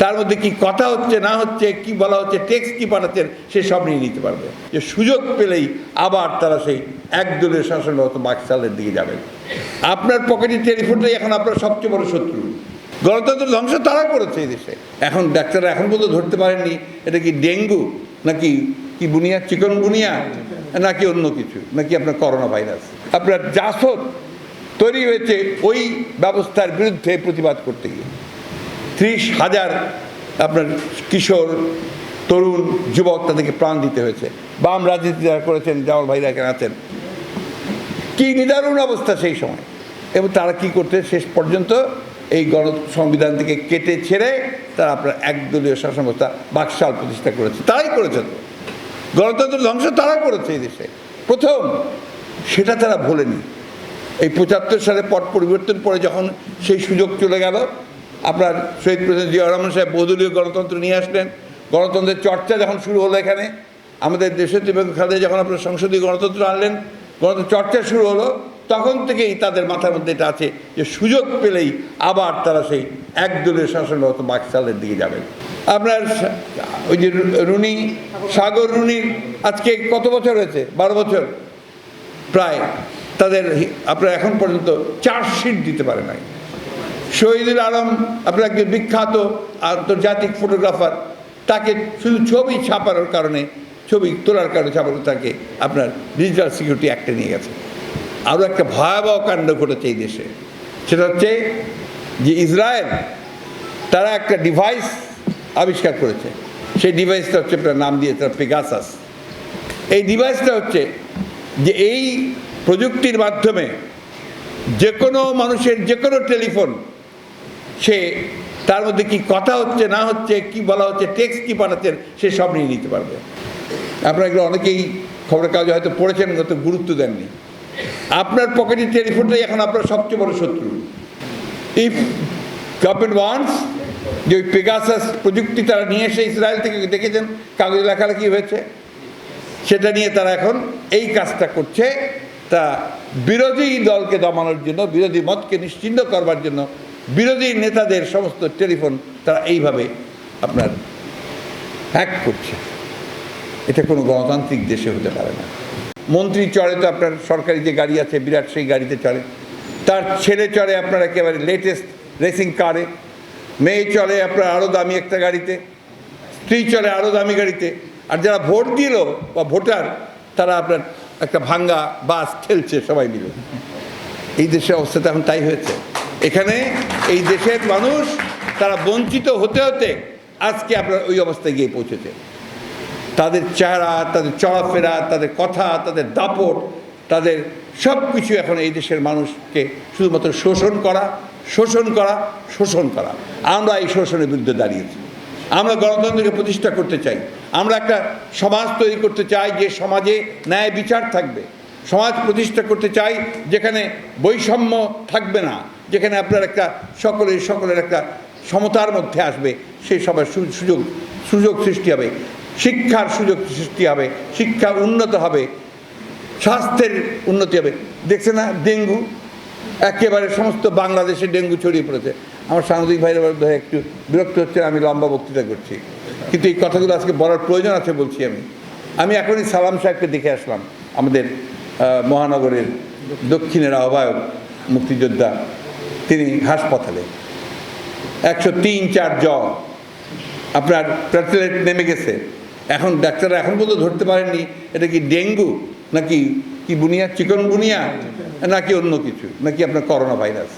তার মধ্যে কি কথা হচ্ছে, না হচ্ছে, কি বলা হচ্ছে টেক্সট কি পাঠাচ্ছেন, সে সব নিয়ে নিতে পারবে। যে সুযোগ পেলেই আবার তারা সেই একদলীয় শাসন ব্যবস্থা বাকশালের দিকে যাবেন আপনার পকেটের টেলিফোনটাই এখন আপনার সবচেয়ে বড় শত্রু। গণতন্ত্র ধ্বংস তারা করেছে এই দেশে। এখন ডাক্তাররা এখন পর্যন্ত ধরতে পারেননি, এটা কি ডেঙ্গু, নাকি কি বুনিয়া, চিকন বুনিয়া, নাকি অন্য কিছু, নাকি আপনার করোনা ভাইরাস। আপনার জাসদ তৈরি হয়েছে ওই ব্যবস্থার বিরুদ্ধে প্রতিবাদ করতে গিয়ে। ত্রিশ হাজার আপনার কিশোর, তরুণ, যুবক তাদেরকে প্রাণ দিতে হয়েছে। বাম রাজনীতি যারা করেছেন, জামাল ভাইরা এখানে আছেন, কি নিদারুণ অবস্থা সেই সময়। এবং তারা কি করতে শেষ পর্যন্ত এই গণ সংবিধান থেকে কেটে ছেড়ে তারা আপনার একদলীয় শাসন ব্যবস্থা বাকশাল প্রতিষ্ঠা করেছে। তারাই করেছে তো গণতন্ত্র ধ্বংস তারা করেছে এই দেশে। প্রথম, সেটা তারা ভোলেনি। এই পঁচাত্তর সালে পট পরিবর্তন পরে যখন সেই সুযোগ চলে গেল আপনার শহীদ প্রেসিডেন্ট জিয়া রহমান সাহেব বহুদলীয় গণতন্ত্র নিয়ে আসলেন। গণতন্ত্রের চর্চা যখন শুরু হলো এখানে, আমাদের দেশের বেগম খালেদা যখন আপনার সংসদীয় গণতন্ত্র আনলেন গণতন্ত্র চর্চা শুরু হলো, তখন থেকেই তাদের মাথার মধ্যে এটা আছে যে সুযোগ পেলেই আবার তারা সেই একদলীয় শাসন ব্যবস্থা বাকশালের দিকে যাবেন আপনার ওই যে রুনি, সাগর রুনির আজকে কত বছর হয়েছে? বারো বছর? প্রায়। তাদের আপনার এখন পর্যন্ত চার্জশিট দিতে পারে নাই। শহীদুল আলম আপনার একজন বিখ্যাত আন্তর্জাতিক ফটোগ্রাফার তাকে শুধু ছবি ছাপানোর কারণে, ছবি তোলার কারণে ছাপানো তাকে আপনার ডিজিটাল সিকিউরিটি অ্যাক্টে নিয়ে গেছে। আরও একটা ভয়াবহ কাণ্ড ঘটেছে এই দেশে। সেটা হচ্ছে যে ইসরায়েল, তারা একটা ডিভাইস আবিষ্কার করেছে। সেই ডিভাইসটা হচ্ছে আপনার নাম দিয়েছে পেগাসাস এই ডিভাইসটা হচ্ছে যে এই প্রযুক্তির মাধ্যমে যে কোনো মানুষের যে কোনো টেলিফোন সে তার মধ্যে কি কথা হচ্ছে, না হচ্ছে, কি বলা হচ্ছে টেক্সট কি পাঠাচ্ছেন, সে সব নিয়ে নিতে পারবে। আপনারা এগুলো অনেকেই খবরের কাগজে হয়তো পড়েছেন হয়তো গুরুত্ব দেননি। আপনার পকেটের টেলিফোনটাই এখন আপনার সবচেয়ে বড় শত্রু। ইফ গভর্নমেন্ট ওয়ান্স যে ওই পেগাসাস প্রযুক্তি তারা নিয়ে এসে ইসরায়েল থেকে দেখেছেন, কাগজে লেখালেখি হয়েছে, সেটা নিয়ে তারা এখন এই কাজটা করছে। তা বিরোধী দলকে দমানোর জন্য, বিরোধী মতকে নিশ্চিন্ন করবার জন্য বিরোধী নেতাদের সমস্ত টেলিফোন তারা এইভাবে আপনার হ্যাক করছে। এটা কোনো গণতান্ত্রিক দেশে হতে পারে না। মন্ত্রী চড়ে তো আপনার সরকারি যে গাড়ি আছে, বিরাট সেই গাড়িতে চড়ে। তার ছেলে চড়ে আপনার একেবারে লেটেস্ট রেসিং কারে মেয়ে চলে আপনার আরও দামি একটা গাড়িতে। স্ত্রী চলে আরও দামি গাড়িতে। আর যারা ভোট দিল বা ভোটার, তারা আপনার একটা ভাঙ্গা বাস খেলছে সবাই মিলে। এই দেশের অবস্থা তো এখন তাই হয়েছে। এখানে এই দেশের মানুষ তারা বঞ্চিত হতে হতে আজকে আপনার ওই অবস্থায় গিয়ে পৌঁছেছে। তাদের চেহারা, তাদের চলাফেরা, তাদের কথা, তাদের দাপট, তাদের সব কিছু এখন এই দেশের মানুষকে শুধুমাত্র শোষণ করা শোষণ করা শোষণ করা। আমরা এই শোষণের বিরুদ্ধে দাঁড়িয়েছি। আমরা গণতন্ত্রকে প্রতিষ্ঠা করতে চাই। আমরা একটা সমাজ তৈরি করতে চাই যে সমাজে ন্যায় বিচার থাকবে। সমাজ প্রতিষ্ঠা করতে চাই যেখানে বৈষম্য থাকবে না। যেখানে আপনার একটা সকলের সকলের একটা সমতার মধ্যে আসবে, সেই সবার সুযোগ সুযোগ সৃষ্টি হবে, শিক্ষার সুযোগ সৃষ্টি হবে, শিক্ষা উন্নত হবে, স্বাস্থ্যের উন্নতি হবে। দেখছে না, ডেঙ্গু, একেবারে সমস্ত বাংলাদেশে ডেঙ্গু ছড়িয়ে পড়েছে। আমার সাংবাদিক ভাইরা ধরে একটু বিরক্ত হচ্ছে আমি লম্বা বক্তৃতা করছি। কিন্তু এই কথাগুলো আজকে বলার প্রয়োজন আছে বলছি আমি। আমি এখনই সালাম সাহেবকে দেখে আসলাম, আমাদের মহানগরের দক্ষিণের আহ্বায়ক, মুক্তিযোদ্ধা তিনি হাসপাতালে। একশো তিন, চার জ্বর। আপনার প্লেটলেট নেমে গেছে। এখন ডাক্তাররা এখন পর্যন্ত ধরতে পারেননি। এটা কি ডেঙ্গু? নাকি কি বুনিয়া? চিকন বুনিয়া? নাকি অন্য কিছু? নাকি আপনার করোনা ভাইরাস